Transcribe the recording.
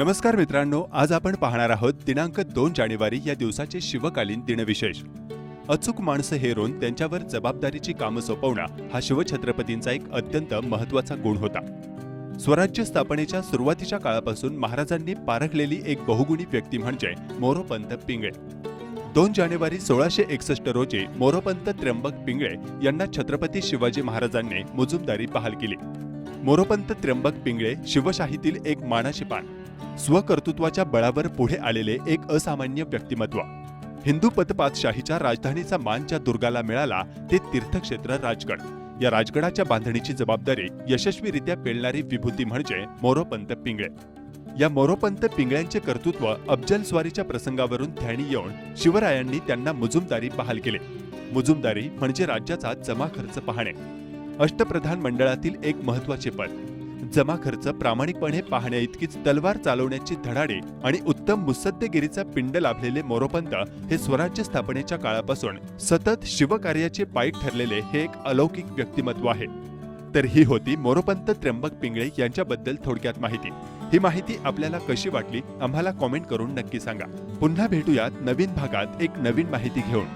नमस्कार मित्रांनो आज आपण पाहणार आहोत दिनांक दोन जानेवारी या दिवसाचे शिवकालीन दिनविशेष. अचूक माणसं हेरून त्यांच्यावर जबाबदारीची कामं सोपवणं हा शिवछत्रपतींचा एक अत्यंत महत्त्वाचा गुण होता. स्वराज्य स्थापनेच्या सुरुवातीच्या काळापासून महाराजांनी पारखलेली एक बहुगुणी व्यक्ती म्हणजे मोरोपंत पिंगळे. दोन जानेवारी सोळाशे एकसष्ट रोजी मोरोपंत त्र्यंबक पिंगळे यांना छत्रपती शिवाजी महाराजांनी मुजुमदारी बहाल केली. मोरोपंत त्र्यंबक पिंगळे शिवशाहीतील एक मानाची पान. स्वकर्तृत्वाच्या बळावर पुढे आलेले एक असामान्य व्यक्तिमत्व. हिंदू पतपातशाहीच्या राजधानीचा मानच्या दुर्गाला मिळाला ते तीर्थक्षेत्र राजगड. या राजगडाच्या बांधणीची जबाबदारी यशस्वीरित्या पेलणारी विभूती म्हणजे मोरोपंत पिंगळे. या मोरोपंत पिंगळ्यांचे कर्तृत्व अफजल स्वारीच्या प्रसंगावरून ध्यानी येऊन शिवरायांनी त्यांना मुजुमदारी बहाल केले. मुजुमदारी म्हणजे राज्याचा जमा खर्च पाहणे. अष्टप्रधान मंडळातील एक महत्त्वाचे पद. जमा खर्च प्रामाणिकपणे पाहण्या इतकीच तलवार चालवण्याची धडाडे आणि उत्तम मुसद्देगिरीचा पिंड लाभलेले मोरोपंत हे स्वराज्य स्थापनेच्या काळापासून सतत शिवकार्याचे पाईक ठरलेले हे एक अलौकिक व्यक्तिमत्व आहे. तर ही होती मोरोपंत त्र्यंबक पिंगळे यांच्याबद्दल थोडक्यात माहिती. ही माहिती आपल्याला कशी वाटली आम्हाला कॉमेंट करून नक्की सांगा. पुन्हा भेटूयात नवीन भागात एक नवीन माहिती घेऊन.